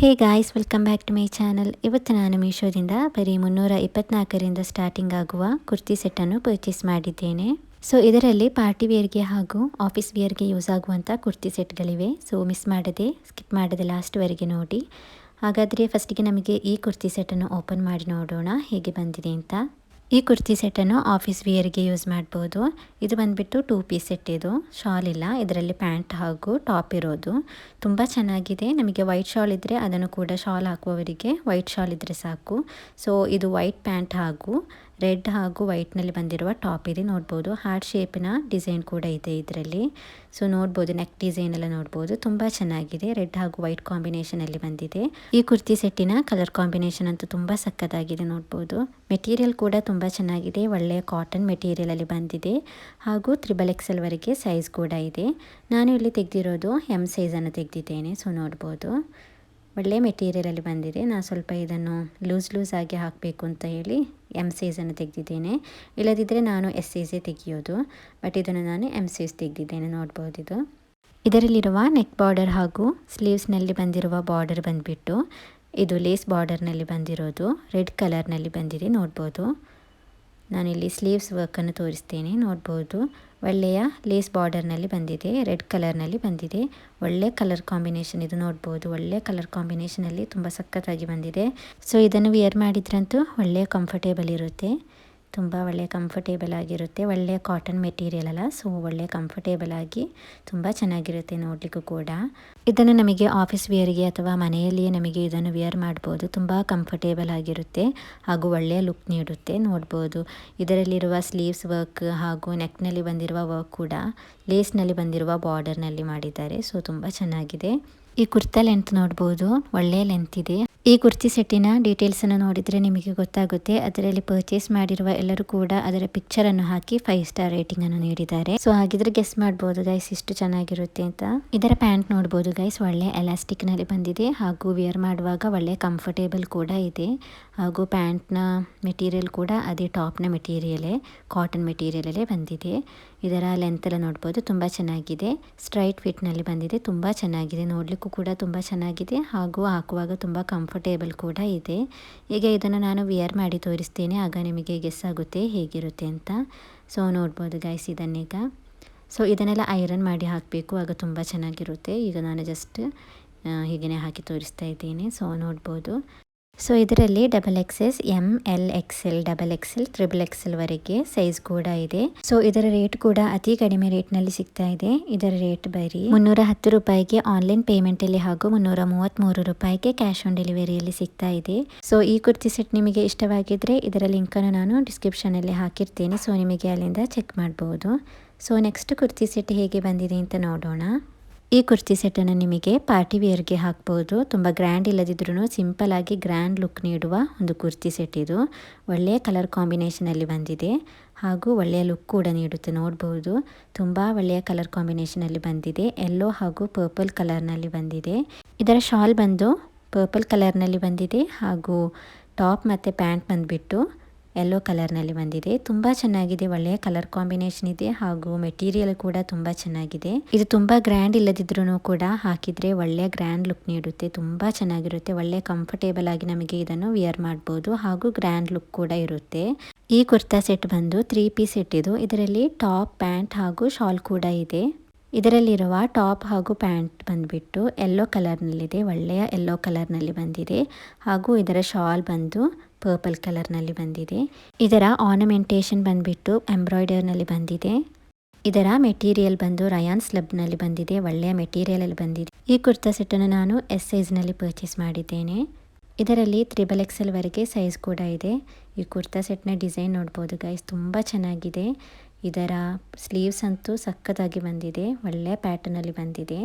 Hey guys welcome back to my channel ಇವತ್ತು ನಾನು ಮೀಶೋದಿಂದ ಬರೀ ಮುನ್ನೂರ ಇಪ್ಪತ್ನಾಲ್ಕರಿಂದ ಸ್ಟಾರ್ಟಿಂಗ್ ಆಗುವ ಕುರ್ತಿ ಸೆಟ್ಟನ್ನು ಪರ್ಚೇಸ್ ಮಾಡಿದ್ದೇನೆ. ಸೊ ಇದರಲ್ಲಿ ಪಾರ್ಟಿ ವೇರ್ಗೆ ಹಾಗೂ ಆಫೀಸ್ ವೇರ್ಗೆ ಯೂಸ್ ಆಗುವಂಥ ಕುರ್ತಿ ಸೆಟ್ಗಳಿವೆ. ಸೊ ಮಿಸ್ ಮಾಡದೆ ಸ್ಕಿಪ್ ಮಾಡದೆ ಲಾಸ್ಟ್ವರೆಗೆ ನೋಡಿ. ಹಾಗಾದರೆ ಫಸ್ಟಿಗೆ ನಮಗೆ ಈ ಕುರ್ತಿ ಸೆಟ್ಟನ್ನು ಓಪನ್ ಮಾಡಿ ನೋಡೋಣ, ಹೇಗೆ ಬಂದಿದೆ ಅಂತ. ಈ ಕುರ್ತಿ ಸೆಟ್ಟನ್ನು ಆಫೀಸ್ ವಿಯರ್ಗೆ ಯೂಸ್ ಮಾಡ್ಬೋದು. ಇದು ಬಂದುಬಿಟ್ಟು ಟೂ ಪೀಸ್ ಸೆಟ್ ಇದು. ಶಾಲ್ ಇಲ್ಲ. ಇದರಲ್ಲಿ ಪ್ಯಾಂಟ್ ಹಾಗೂ ಟಾಪ್ ಇರೋದು. ತುಂಬ ಚೆನ್ನಾಗಿದೆ. ನಮಗೆ ವೈಟ್ ಶಾಲ್ ಇದ್ದರೆ ಅದನ್ನು ಕೂಡ ಶಾಲ್ ಹಾಕುವವರಿಗೆ ವೈಟ್ ಶಾಲ್ ಇದ್ದರೆ ಸಾಕು. ಸೊ ಇದು ವೈಟ್ ಪ್ಯಾಂಟ್ ಹಾಗೂ ರೆಡ್ ಹಾಗೂ ವೈಟ್ನಲ್ಲಿ ಬಂದಿರುವ ಟಾಪ್ ಇದೆ, ನೋಡ್ಬೋದು. ಹಾರ್ಟ್ ಶೇಪಿನ ಡಿಸೈನ್ ಕೂಡ ಇದೆ ಇದರಲ್ಲಿ. ಸೊ, ನೋಡ್ಬೋದು, ನೆಕ್ ಡಿಸೈನ್ ಎಲ್ಲ ನೋಡ್ಬೋದು. ತುಂಬ ಚೆನ್ನಾಗಿದೆ. ರೆಡ್ ಹಾಗೂ ವೈಟ್ ಕಾಂಬಿನೇಷನಲ್ಲಿ ಬಂದಿದೆ. ಈ ಕುರ್ತಿ ಸೆಟ್ಟಿನ ಕಲರ್ ಕಾಂಬಿನೇಷನ್ ಅಂತೂ ತುಂಬ ಸಕ್ಕತ್ತಾಗಿದೆ, ನೋಡ್ಬೋದು. ಮೆಟೀರಿಯಲ್ ಕೂಡ ತುಂಬ ಚೆನ್ನಾಗಿದೆ. ಒಳ್ಳೆಯ ಕಾಟನ್ ಮೆಟೀರಿಯಲಲ್ಲಿ ಬಂದಿದೆ. ಹಾಗೂ ತ್ರಿಬಲ್ ಎಕ್ಸೆಲ್ವರೆಗೆ ಸೈಜ್ ಕೂಡ ಇದೆ. ನಾನು ಇಲ್ಲಿ ತೆಗೆದಿರೋದು ಎಂ ಸೈಜನ್ನು ತೆಗೆದಿದ್ದೇನೆ, ಸೊ, ನೋಡ್ಬೋದು. ಒಳ್ಳೆ ಮೆಟೀರಿಯಲಲ್ಲಿ ಬಂದಿದೆ. ನಾನು ಸ್ವಲ್ಪ ಇದನ್ನು ಲೂಸ್ ಲೂಸ್ ಆಗಿ ಹಾಕಬೇಕು ಅಂತ ಹೇಳಿ ಎಂ ಸೈಜನ್ನು ತೆಗೆದಿದ್ದೇನೆ. ಇಲ್ಲದಿದ್ದರೆ ನಾನು ಎಸ್ ಸೈಜೇ ತೆಗೆಯೋದು. ಬಟ್ ಇದನ್ನು ನಾನು ಎಂ ಸೈಜ್ ತೆಗೆದಿದ್ದೇನೆ. ನೋಡ್ಬೋದು ಇದು. ಇದರಲ್ಲಿರುವ ನೆಕ್ ಬಾರ್ಡರ್ ಹಾಗೂ ಸ್ಲೀವ್ಸ್ನಲ್ಲಿ ಬಂದಿರುವ ಬಾರ್ಡರ್ ಬಂದುಬಿಟ್ಟು, ಇದು ಲೇಸ್ ಬಾರ್ಡರ್ನಲ್ಲಿ ಬಂದಿರೋದು. ರೆಡ್ ಕಲರ್ನಲ್ಲಿ ಬಂದಿದೆ. ನೋಡ್ಬೋದು. ನಾನಿಲ್ಲಿ ಸ್ಲೀವ್ಸ್ ವರ್ಕನ್ನು ತೋರಿಸ್ತೇನೆ, ನೋಡ್ಬೋದು. ಒಳ್ಳೆಯ ಲೇಸ್ ಬಾರ್ಡರ್ನಲ್ಲಿ ಬಂದಿದೆ ರೆಡ್ ಕಲರ್ನಲ್ಲಿ ಬಂದಿದೆ. ಒಳ್ಳೆ ಕಲರ್ ಕಾಂಬಿನೇಷನ್ ಇದು ನೋಡ್ಬೋದು. ಒಳ್ಳೆ ಕಲರ್ ಕಾಂಬಿನೇಷನಲ್ಲಿ ತುಂಬ ಸಖತ್ತಾಗಿ ಬಂದಿದೆ. ಸೊ ಇದನ್ನು ವಿಯರ್ ಮಾಡಿದ್ರಂತೂ ಒಳ್ಳೆಯ ಕಂಫರ್ಟೇಬಲ್ ಇರುತ್ತೆ. ತುಂಬ ಒಳ್ಳೆಯ ಕಂಫರ್ಟೇಬಲ್ ಆಗಿರುತ್ತೆ. ಒಳ್ಳೆಯ ಕಾಟನ್ ಮೆಟೀರಿಯಲ್ ಅಲ್ಲ ಸೊ ಒಳ್ಳೆಯ ಕಂಫರ್ಟೇಬಲ್ ಆಗಿ ತುಂಬ ಚೆನ್ನಾಗಿರುತ್ತೆ ನೋಡಲಿಕ್ಕೂ ಕೂಡ. ಇದನ್ನು ನಮಗೆ ಆಫೀಸ್ ವಿಯರ್ಗೆ ಅಥವಾ ಮನೆಯಲ್ಲಿಯೇ ನಮಗೆ ಇದನ್ನು ವಿಯರ್ ಮಾಡ್ಬೋದು. ತುಂಬ ಕಂಫರ್ಟೇಬಲ್ ಆಗಿರುತ್ತೆ ಹಾಗೂ ಒಳ್ಳೆಯ ಲುಕ್ ನೀಡುತ್ತೆ ನೋಡ್ಬೋದು. ಇದರಲ್ಲಿರುವ ಸ್ಲೀವ್ಸ್ ವರ್ಕ್ ಹಾಗೂ ನೆಕ್ನಲ್ಲಿ ಬಂದಿರುವ ವರ್ಕ್ ಕೂಡ ಲೇಸ್ನಲ್ಲಿ ಬಂದಿರುವ ಬಾರ್ಡರ್ನಲ್ಲಿ ಮಾಡಿದ್ದಾರೆ ಸೊ ತುಂಬ ಚೆನ್ನಾಗಿದೆ. ಈ ಕುರ್ತಾ ಲೆಂತ್ ನೋಡ್ಬೋದು, ಒಳ್ಳೆಯ ಲೆಂತ್ ಇದೆ. ಈ ಕುರ್ತಿ ಸೆಟ್ಟಿನ ಡೀಟೇಲ್ಸನ್ನು ನೋಡಿದರೆ ನಿಮಗೆ ಗೊತ್ತಾಗುತ್ತೆ. ಅದರಲ್ಲಿ ಪರ್ಚೇಸ್ ಮಾಡಿರುವ ಎಲ್ಲರೂ ಕೂಡ ಅದರ ಪಿಕ್ಚರನ್ನು ಹಾಕಿ ಫೈವ್ ಸ್ಟಾರ್ ರೇಟಿಂಗ್ ಅನ್ನು ನೀಡಿದ್ದಾರೆ. ಸೊ ಹಾಗಿದ್ರೆ ಗೆಸ್ ಮಾಡ್ಬೋದು ಗೈಸ್ ಇಷ್ಟು ಚೆನ್ನಾಗಿರುತ್ತೆ ಅಂತ. ಇದರ ಪ್ಯಾಂಟ್ ನೋಡ್ಬೋದು ಗೈಸ್ ಒಳ್ಳೆ ಎಲಾಸ್ಟಿಕ್ನಲ್ಲಿ ಬಂದಿದೆ ಹಾಗೂ ವಿಯರ್ ಮಾಡುವಾಗ ಒಳ್ಳೆ ಕಂಫರ್ಟೇಬಲ್ ಕೂಡ ಇದೆ. ಹಾಗೂ ಪ್ಯಾಂಟ್ನ ಮೆಟೀರಿಯಲ್ ಕೂಡ ಅದೇ ಟಾಪ್ನ ಮೆಟೀರಿಯಲೇ ಕಾಟನ್ ಮೆಟೀರಿಯಲಲ್ಲೇ ಬಂದಿದೆ. ಇದರ ಲೆಂತ್ ಎಲ್ಲ ನೋಡ್ಬೋದು. ತುಂಬ ಚೆನ್ನಾಗಿದೆ. ಸ್ಟ್ರೈಟ್ ಫಿಟ್ನಲ್ಲಿ ಬಂದಿದೆ. ತುಂಬ ಚೆನ್ನಾಗಿದೆ. ನೋಡಲಿಕ್ಕೂ ಕೂಡ ತುಂಬ ಚೆನ್ನಾಗಿದೆ. ಹಾಗೂ ಹಾಕುವಾಗ ತುಂಬ ಕಂಫರ್ಟೇಬಲ್ ಕೂಡ ಇದೆ. ಈಗ ಇದನ್ನು ನಾನು ವಿಯರ್ ಮಾಡಿ ತೋರಿಸ್ತೇನೆ. ಆಗ ನಿಮಗೆ ಗೆಸ್ ಆಗುತ್ತೆ ಹೇಗಿರುತ್ತೆ ಅಂತ. ಸೊ ನೋಡ್ಬೋದು ಗೈಸ್ ಇದನ್ನೀಗ. ಸೊ ಇದನ್ನೆಲ್ಲ ಐರನ್ ಮಾಡಿ ಹಾಕಬೇಕು. ಆಗ ತುಂಬ ಚೆನ್ನಾಗಿರುತ್ತೆ. ಈಗ ನಾನು ಜಸ್ಟ್ ಹೀಗೇ ಹಾಕಿ ತೋರಿಸ್ತಾ ಇದ್ದೀನಿ. ಸೊ ನೋಡ್ಬೋದು. ಸೊ ಇದರಲ್ಲಿ double XS M L XL double XL triple ಎಕ್ಸೆಲ್ವರೆಗೆ size ಕೂಡ ಇದೆ. ಸೊ ಇದರ ರೇಟ್ ಕೂಡ ಅತಿ ಕಡಿಮೆ ರೇಟ್ನಲ್ಲಿ ಸಿಗ್ತಾ ಇದೆ. ಇದರ ರೇಟ್ ಬರೀ ಮುನ್ನೂರ ಹತ್ತು ರೂಪಾಯಿಗೆ ಆನ್ಲೈನ್ ಪೇಮೆಂಟಲ್ಲಿ ಹಾಗೂ ಮುನ್ನೂರ ಮೂವತ್ತ್ಮೂರು ರೂಪಾಯಿಗೆ ಕ್ಯಾಶ್ ಆನ್ ಡೆಲಿವರಿಯಲ್ಲಿ ಸಿಗ್ತಾ ಇದೆ. ಸೊ ಈ ಕುರ್ತಿ ಸೆಟ್ ನಿಮಗೆ ಇಷ್ಟವಾಗಿದ್ರೆ ಇದರ ಲಿಂಕನ್ನು ನಾನು ಡಿಸ್ಕ್ರಿಪ್ಷನಲ್ಲಿ ಹಾಕಿರ್ತೇನೆ. ಸೊ ನಿಮಗೆ ಅಲ್ಲಿಂದ ಚೆಕ್ ಮಾಡಬಹುದು ಸೊ ನೆಕ್ಸ್ಟ್ ಕುರ್ತಿ ಸೆಟ್ ಹೇಗೆ ಬಂದಿದೆ ಅಂತ ನೋಡೋಣ. ಈ ಕುರ್ತಿ ಸೆಟ್ಟನ್ನು ನಿಮಗೆ ಪಾರ್ಟಿ ವೇರ್ಗೆ ಹಾಕ್ಬೋದು. ತುಂಬ ಗ್ರ್ಯಾಂಡ್ ಇಲ್ಲದಿದ್ರೂ ಸಿಂಪಲ್ ಆಗಿ ಗ್ರ್ಯಾಂಡ್ ಲುಕ್ ನೀಡುವ ಒಂದು ಕುರ್ತಿ ಸೆಟ್ ಇದು. ಒಳ್ಳೆಯ ಕಲರ್ ಕಾಂಬಿನೇಷನಲ್ಲಿ ಬಂದಿದೆ. ಹಾಗೂ ಒಳ್ಳೆಯ ಲುಕ್ ಕೂಡ ನೀಡುತ್ತೆ, ನೋಡ್ಬೋದು. ತುಂಬ ಒಳ್ಳೆಯ ಕಲರ್ ಕಾಂಬಿನೇಷನಲ್ಲಿ ಬಂದಿದೆ. ಎಲ್ಲೋ ಹಾಗೂ ಪರ್ಪಲ್ ಕಲರ್ನಲ್ಲಿ ಬಂದಿದೆ. ಇದರ ಶಾಲ್ ಬಂದು ಪರ್ಪಲ್ ಕಲರ್ನಲ್ಲಿ ಬಂದಿದೆ ಹಾಗೂ ಟಾಪ್ ಮತ್ತು ಪ್ಯಾಂಟ್ ಬಂದುಬಿಟ್ಟು ಯೆಲ್ಲೋ ಕಲರ್ನಲ್ಲಿ ಬಂದಿದೆ. ತುಂಬ ಚೆನ್ನಾಗಿದೆ. ಒಳ್ಳೆಯ ಕಲರ್ ಕಾಂಬಿನೇಷನ್ ಇದೆ ಹಾಗೂ ಮೆಟೀರಿಯಲ್ ಕೂಡ ತುಂಬ ಚೆನ್ನಾಗಿದೆ. ಇದು ತುಂಬ ಗ್ರ್ಯಾಂಡ್ ಇಲ್ಲದಿದ್ರೂ ಕೂಡ ಹಾಕಿದರೆ ಒಳ್ಳೆಯ ಗ್ರ್ಯಾಂಡ್ ಲುಕ್ ನೀಡುತ್ತೆ. ತುಂಬ ಚೆನ್ನಾಗಿರುತ್ತೆ. ಒಳ್ಳೆಯ ಕಂಫರ್ಟೇಬಲ್ ಆಗಿ ನಮಗೆ ಇದನ್ನು ವಿಯರ್ ಮಾಡ್ಬೋದು ಹಾಗೂ ಗ್ರ್ಯಾಂಡ್ ಲುಕ್ ಕೂಡ ಇರುತ್ತೆ. ಈ ಕುರ್ತಾ ಸೆಟ್ ಬಂದು ತ್ರೀ ಪೀಸ್ ಸೆಟ್ ಇದು. ಇದರಲ್ಲಿ ಟಾಪ್, ಪ್ಯಾಂಟ್ ಹಾಗೂ ಶಾಲ್ ಕೂಡ ಇದೆ. ಇದರಲ್ಲಿರುವ ಟಾಪ್ ಹಾಗೂ ಪ್ಯಾಂಟ್ ಬಂದುಬಿಟ್ಟು ಯೆಲ್ಲೋ ಕಲರ್ನಲ್ಲಿದೆ. ಒಳ್ಳೆಯ ಯೆಲ್ಲೋ ಕಲರ್ನಲ್ಲಿ ಬಂದಿದೆ. ಹಾಗೂ ಇದರ ಶಾಲ್ ಬಂದು ಪರ್ಪಲ್ ಕಲರ್ನಲ್ಲಿ ಬಂದಿದೆ. ಇದರ ಆರ್ನಮೆಂಟೇಷನ್ ಬಂದ್ಬಿಟ್ಟು ಎಂಬ್ರಾಯ್ಡರ್ನಲ್ಲಿ ಬಂದಿದೆ. ಇದರ ಮೆಟೀರಿಯಲ್ ಬಂದು ರಯಾನ್ ಸ್ಲಬ್ನಲ್ಲಿ ಬಂದಿದೆ. ಒಳ್ಳೆಯ ಮೆಟೀರಿಯಲಲ್ಲಿ ಬಂದಿದೆ. ಈ ಕುರ್ತಾ ಸೆಟ್ಟನ್ನು ನಾನು ಎಸ್ ಸೈಜ್ನಲ್ಲಿ ಪರ್ಚೇಸ್ ಮಾಡಿದ್ದೇನೆ. ಇದರಲ್ಲಿ ತ್ರಿಬಲ್ ಎಕ್ಸೆಲ್ವರೆಗೆ ಸೈಜ್ ಕೂಡ ಇದೆ. ಈ ಕುರ್ತಾ ಸೆಟ್ನ ಡಿಸೈನ್ ನೋಡ್ಬೋದು ಗೈಸ್ ತುಂಬ ಚೆನ್ನಾಗಿದೆ. ಇದರ ಸ್ಲೀವ್ಸ್ ಅಂತೂ ಸಕ್ಕತ್ತಾಗಿ ಬಂದಿದೆ. ಒಳ್ಳೆಯ ಪ್ಯಾಟರ್ನಲ್ಲಿ ಬಂದಿದೆ.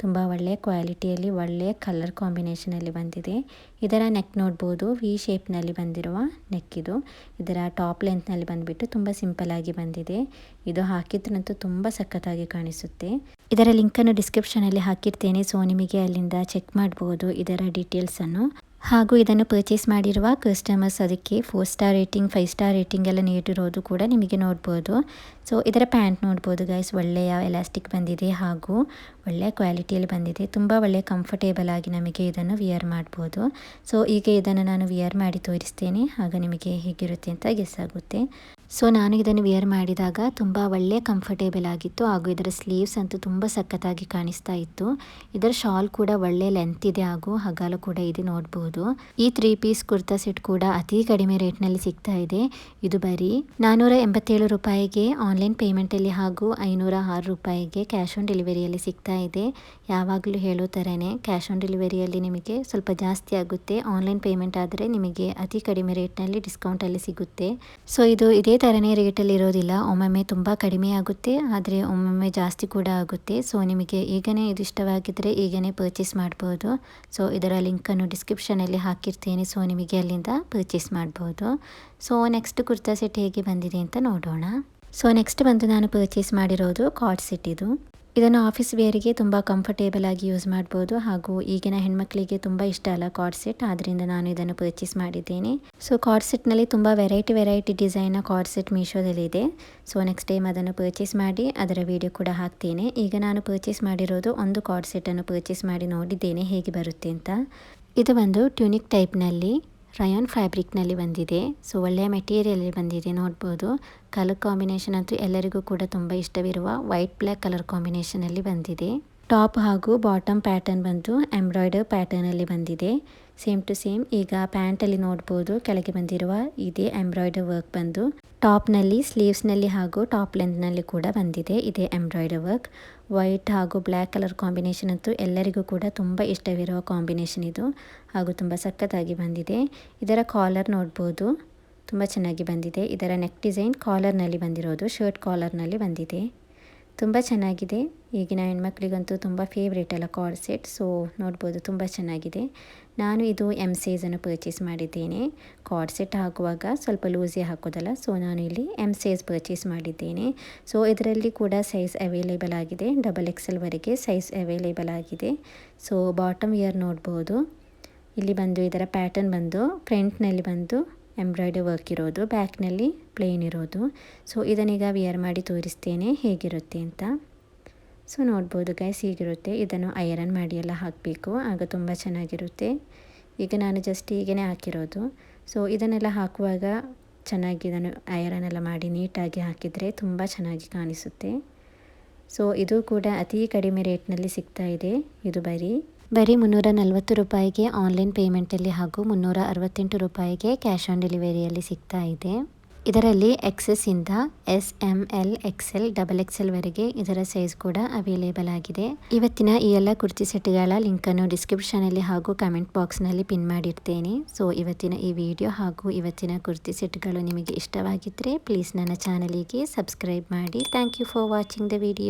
ತುಂಬ ಒಳ್ಳೆಯ ಕ್ವಾಲಿಟಿಯಲ್ಲಿ ಒಳ್ಳೆಯ ಕಲರ್ ಕಾಂಬಿನೇಷನಲ್ಲಿ ಬಂದಿದೆ. ಇದರ ನೆಕ್ ನೋಡ್ಬೋದು. ವಿ ಶೇಪ್ನಲ್ಲಿ ಬಂದಿರುವ ನೆಕ್ ಇದು. ಇದರ ಟಾಪ್ ಲೆಂತ್ನಲ್ಲಿ ಬಂದುಬಿಟ್ಟು ತುಂಬ ಸಿಂಪಲ್ ಆಗಿ ಬಂದಿದೆ. ಇದು ಹಾಕಿದ್ರಂತೂ ತುಂಬ ಸಖತ್ತಾಗಿ ಕಾಣಿಸುತ್ತೆ. ಇದರ ಲಿಂಕನ್ನು ಡಿಸ್ಕ್ರಿಪ್ಷನಲ್ಲಿ ಹಾಕಿರ್ತೇನೆ. ಸೊ ನಿಮಗೆ ಅಲ್ಲಿಂದ ಚೆಕ್ ಮಾಡ್ಬೋದು. ಇದರ ಡೀಟೇಲ್ಸನ್ನು ಹಾಗೂ ಇದನ್ನು ಪರ್ಚೇಸ್ ಮಾಡಿರುವ ಕಸ್ಟಮರ್ಸ್ ಅದಕ್ಕೆ four star rating five star rating ಎಲ್ಲ ನೀಡಿರೋದು ಕೂಡ ನಿಮಗೆ ನೋಡ್ಬೋದು. ಸೊ ಇದರ ಪ್ಯಾಂಟ್ ನೋಡ್ಬೋದು ಗೈಸ್ ಒಳ್ಳೆಯ ಎಲಾಸ್ಟಿಕ್ ಬಂದಿದೆ ಹಾಗೂ ಒಳ್ಳೆಯ ಕ್ವಾಲಿಟಿಯಲ್ಲಿ ಬಂದಿದೆ. ತುಂಬ ಒಳ್ಳೆಯ ಕಂಫರ್ಟೇಬಲ್ ಆಗಿ ನಮಗೆ ಇದನ್ನು ವಿಯರ್ ಮಾಡ್ಬೋದು. ಸೊ ಈಗ ಇದನ್ನು ನಾನು ವಿಯರ್ ಮಾಡಿ ತೋರಿಸ್ತೇನೆ. ಆಗ ನಿಮಗೆ ಹೇಗಿರುತ್ತೆ ಅಂತ ಗೆಸ್ ಆಗುತ್ತೆ. ಸೊ ನಾನು ಇದನ್ನು ವಿಯರ್ ಮಾಡಿದಾಗ ತುಂಬ ಒಳ್ಳೆ ಕಂಫರ್ಟೇಬಲ್ ಆಗಿತ್ತು. ಹಾಗೂ ಇದರ ಸ್ಲೀವ್ಸ್ ಅಂತೂ ತುಂಬ ಸಖತ್ತಾಗಿ ಕಾಣಿಸ್ತಾ ಇತ್ತು. ಇದರ ಶಾಲ್ ಕೂಡ ಒಳ್ಳೆ ಲೆಂತ್ ಇದೆ ಹಾಗೂ ಹಗಲು ಕೂಡ ಇದೆ ನೋಡಬಹುದು ಈ ತ್ರೀ ಪೀಸ್ ಕುರ್ತಾ ಸೆಟ್ ಕೂಡ ಅತಿ ಕಡಿಮೆ ರೇಟ್ನಲ್ಲಿ ಸಿಗ್ತಾ ಇದೆ. ಇದು ಬರೀ ನಾನೂರ ಎಂಬತ್ತೇಳು ರೂಪಾಯಿಗೆ ಆನ್ಲೈನ್ ಪೇಮೆಂಟಲ್ಲಿ ಹಾಗೂ ಐನೂರ ಆರು ರೂಪಾಯಿಗೆ ಕ್ಯಾಶ್ ಆನ್ ಡೆಲಿವರಿಯಲ್ಲಿ ಸಿಗ್ತಾ ಇದೆ. ಯಾವಾಗಲೂ ಹೇಳೋ ಥರನೇ ಕ್ಯಾಶ್ ಆನ್ ಡೆಲಿವರಿಯಲ್ಲಿ ನಿಮಗೆ ಸ್ವಲ್ಪ ಜಾಸ್ತಿ ಆಗುತ್ತೆ. ಆನ್ಲೈನ್ ಪೇಮೆಂಟ್ ಆದರೆ ನಿಮಗೆ ಅತಿ ಕಡಿಮೆ ರೇಟ್ನಲ್ಲಿ ಡಿಸ್ಕೌಂಟಲ್ಲಿ ಸಿಗುತ್ತೆ. ಸೊ ಇದು ಇದೇ ಥರನೇ ರೇಟಲ್ಲಿ ಇರೋದಿಲ್ಲ. ಒಮ್ಮೊಮ್ಮೆ ತುಂಬ ಕಡಿಮೆ ಆಗುತ್ತೆ, ಆದರೆ ಒಮ್ಮೊಮ್ಮೆ ಜಾಸ್ತಿ ಕೂಡ ಆಗುತ್ತೆ. ಸೊ ನಿಮಗೆ ಈಗನೇ ಇದು ಇಷ್ಟವಾಗಿದ್ದರೆ ಈಗನೇ ಪರ್ಚೇಸ್ ಮಾಡ್ಬೋದು. ಸೊ ಇದರ ಲಿಂಕನ್ನು ಡಿಸ್ಕ್ರಿಪ್ಷನಲ್ಲಿ ಹಾಕಿರ್ತೇನೆ. ಸೊ ನಿಮಗೆ ಅಲ್ಲಿಂದ ಪರ್ಚೇಸ್ ಮಾಡ್ಬೋದು. ಸೊ ನೆಕ್ಸ್ಟ್ ಕುರ್ತಾ ಸೆಟ್ ಹೇಗೆ ಬಂದಿದೆ ಅಂತ ನೋಡೋಣ. ಸೊ ನೆಕ್ಸ್ಟ್ ಬಂದು ನಾನು ಪರ್ಚೇಸ್ ಮಾಡಿರೋದು ಕಾಟ್ ಸೆಟ್ ಇದು. ಇದನ್ನು ಆಫೀಸ್ ವೇರಿಗೆ ತುಂಬ ಕಂಫರ್ಟೇಬಲ್ ಆಗಿ ಯೂಸ್ ಮಾಡ್ಬೋದು. ಹಾಗೂ ಈಗಿನ ಹೆಣ್ಮಕ್ಳಿಗೆ ತುಂಬ ಇಷ್ಟ ಅಲ್ಲ ಕಾರ್ಡ್ ಸೆಟ್ ಆದ್ದರಿಂದ ನಾನು ಇದನ್ನು ಪರ್ಚೇಸ್ ಮಾಡಿದ್ದೇನೆ. ಸೊ ಕಾರ್ಡ್ ಸೆಟ್ನಲ್ಲಿ ತುಂಬ ವೆರೈಟಿ ವೆರೈಟಿ ಡಿಸೈನ್ನ ಕಾರ್ಡ್ ಸೆಟ್ ಮೀಶೋದಲ್ಲಿ ಇದೆ. ಸೊ ನೆಕ್ಸ್ಟ್ ಟೈಮ್ ಅದನ್ನು ಪರ್ಚೇಸ್ ಮಾಡಿ ಅದರ ವಿಡಿಯೋ ಕೂಡ ಹಾಕ್ತೇನೆ. ಈಗ ನಾನು ಪರ್ಚೇಸ್ ಮಾಡಿರೋದು ಒಂದು ಕಾರ್ಡ್ ಸೆಟ್ಟನ್ನು ಪರ್ಚೇಸ್ ಮಾಡಿ ನೋಡಿದ್ದೇನೆ. ಹೇಗೆ ಬರುತ್ತೆ ಅಂತ. ಇದು ಒಂದು ಟ್ಯೂನಿಕ್ ಟೈಪ್ನಲ್ಲಿ ರಯಾನ್ ಫ್ಯಾಬ್ರಿಕ್ನಲ್ಲಿ ಬಂದಿದೆ. ಸೊ ಒಳ್ಳೆಯ ಮೆಟೀರಿಯಲ್ ಬಂದಿದೆ, ನೋಡ್ಬೋದು. ಕಲರ್ ಕಾಂಬಿನೇಷನ್ ಅಂತೂ ಎಲ್ಲರಿಗೂ ಕೂಡ ತುಂಬ ಇಷ್ಟವಿರುವ ವೈಟ್ ಬ್ಲ್ಯಾಕ್ ಕಲರ್ ಕಾಂಬಿನೇಷನಲ್ಲಿ ಬಂದಿದೆ. ಟಾಪ್ ಹಾಗೂ ಬಾಟಮ್ ಪ್ಯಾಟರ್ನ್ ಬಂದು ಎಂಬ್ರಾಯ್ಡರ್ ಪ್ಯಾಟರ್ನಲ್ಲಿ ಬಂದಿದೆ. ಸೇಮ್ ಟು ಸೇಮ್ ಈಗ ಪ್ಯಾಂಟಲ್ಲಿ ನೋಡ್ಬೋದು. ಕೆಳಗೆ ಬಂದಿರುವ ಇದೇ ಎಂಬ್ರಾಯ್ಡರ್ ವರ್ಕ್ ಬಂದು ಟಾಪ್ನಲ್ಲಿ, ಸ್ಲೀವ್ಸ್ನಲ್ಲಿ ಹಾಗೂ ಟಾಪ್ ಲೆಂತ್ನಲ್ಲಿ ಕೂಡ ಬಂದಿದೆ. ಇದೇ ಎಂಬ್ರಾಯ್ಡರ್ ವರ್ಕ್. ವೈಟ್ ಹಾಗೂ ಬ್ಲ್ಯಾಕ್ ಕಲರ್ ಕಾಂಬಿನೇಷನ್ ಅಂತೂ ಎಲ್ಲರಿಗೂ ಕೂಡ ತುಂಬ ಇಷ್ಟವಿರುವ ಕಾಂಬಿನೇಷನ್ ಇದು. ಹಾಗೂ ತುಂಬ ಸಖತ್ತಾಗಿ ಬಂದಿದೆ. ಇದರ ಕಾಲರ್ ನೋಡ್ಬೋದು. ತುಂಬ ಚೆನ್ನಾಗಿ ಬಂದಿದೆ. ಇದರ ನೆಕ್ ಡಿಸೈನ್ ಕಾಲರ್ನಲ್ಲಿ ಬಂದಿರೋದು. ಶರ್ಟ್ ಕಾಲರ್ನಲ್ಲಿ ಬಂದಿದೆ. ತುಂಬ ಚೆನ್ನಾಗಿದೆ. ಈಗಿನ ಹೆಣ್ಮಕ್ಳಿಗಂತೂ ತುಂಬ ಫೇವ್ರೇಟ್ ಅಲ್ಲ ಕಾರ್ಡ್ ಸೆಟ್ ಸೊ ನೋಡ್ಬೋದು ತುಂಬ ಚೆನ್ನಾಗಿದೆ. ನಾನು ಇದು ಎಂ ಸೈಜನ್ನು ಪರ್ಚೇಸ್ ಮಾಡಿದ್ದೇನೆ. ಕಾರ್ಡ್ ಸೆಟ್ ಹಾಕುವಾಗ ಸ್ವಲ್ಪ ಲೂಸೇ ಹಾಕೋದಲ್ಲ ಸೊ ನಾನು ಇಲ್ಲಿ ಎಂ ಸೈಜ್ ಪರ್ಚೇಸ್ ಮಾಡಿದ್ದೇನೆ. ಸೊ ಇದರಲ್ಲಿ ಕೂಡ ಸೈಜ್ ಅವೈಲೇಬಲ್ ಆಗಿದೆ. ಡಬಲ್ ಎಕ್ಸೆಲ್ವರೆಗೆ ಸೈಜ್ ಅವೈಲೇಬಲ್ ಆಗಿದೆ. ಸೊ ಬಾಟಮ್ ಇಯರ್ ನೋಡ್ಬೋದು. ಇಲ್ಲಿ ಬಂದು, ಇದರ ಪ್ಯಾಟರ್ನ್ ಬಂದು ಫ್ರಂಟ್ನಲ್ಲಿ ಬಂದು ಎಂಬ್ರಾಯ್ಡರಿ ವರ್ಕ್ ಇರೋದು ಬ್ಯಾಕ್ನಲ್ಲಿ ಪ್ಲೇನ್ ಇರೋದು. ಸೊ ಇದನ್ನೀಗ ವಿಯರ್ ಮಾಡಿ ತೋರಿಸ್ತೇನೆ, ಹೇಗಿರುತ್ತೆ ಅಂತ. ಸೊ ನೋಡ್ಬೋದು ಗೈಸ್ ಹೀಗಿರುತ್ತೆ. ಇದನ್ನು ಐರನ್ ಮಾಡಿ ಎಲ್ಲ ಹಾಕಬೇಕು. ಆಗ ತುಂಬ ಚೆನ್ನಾಗಿರುತ್ತೆ. ಈಗ ನಾನು ಜಸ್ಟ್ ಹೀಗೇ ಹಾಕಿರೋದು. ಸೊ ಇದನ್ನೆಲ್ಲ ಹಾಕುವಾಗ ಚೆನ್ನಾಗಿ ಇದನ್ನು ಐರನ್ ಎಲ್ಲ ಮಾಡಿ ನೀಟಾಗಿ ಹಾಕಿದರೆ ತುಂಬ ಚೆನ್ನಾಗಿ ಕಾಣಿಸುತ್ತೆ. ಸೊ ಇದು ಕೂಡ ಅತಿ ಕಡಿಮೆ ರೇಟ್ನಲ್ಲಿ ಸಿಗ್ತಾ ಇದೆ. ಇದು ಬರೀ ಬರೀ ಮುನ್ನೂರ ನಲವತ್ತು ರೂಪಾಯಿಗೆ ಆನ್ಲೈನ್ ಪೇಮೆಂಟಲ್ಲಿ ಹಾಗೂ ಮುನ್ನೂರ ಅರವತ್ತೆಂಟು ರೂಪಾಯಿಗೆ ಕ್ಯಾಶ್ ಆನ್ ಡೆಲಿವರಿಯಲ್ಲಿ ಸಿಗ್ತಾ ಇದೆ. ಇದರಲ್ಲಿ ಎಕ್ಸಸ್ಸಿಂದ S M L XL, double ಎಕ್ಸೆಲ್ವರೆಗೆ ಇದರ ಸೈಜ್ ಕೂಡ ಅವೈಲೇಬಲ್ ಆಗಿದೆ. ಇವತ್ತಿನ ಈ ಎಲ್ಲ ಕುರ್ತಿ ಸೆಟ್ಗಳ ಲಿಂಕನ್ನು ಡಿಸ್ಕ್ರಿಪ್ಷನಲ್ಲಿ ಹಾಗೂ ಕಮೆಂಟ್ ಬಾಕ್ಸ್ನಲ್ಲಿ ಪಿನ್ ಮಾಡಿರ್ತೇನೆ. ಸೊ, ಇವತ್ತಿನ ಈ ವಿಡಿಯೋ ಹಾಗೂ ಇವತ್ತಿನ ಕುರ್ತಿ ಸೆಟ್ಗಳು ನಿಮಗೆ ಇಷ್ಟವಾಗಿದ್ದರೆ ಪ್ಲೀಸ್ ನನ್ನ ಚಾನಲಿಗೆ ಸಬ್ಸ್ಕ್ರೈಬ್ ಮಾಡಿ. Thank you for watching the video.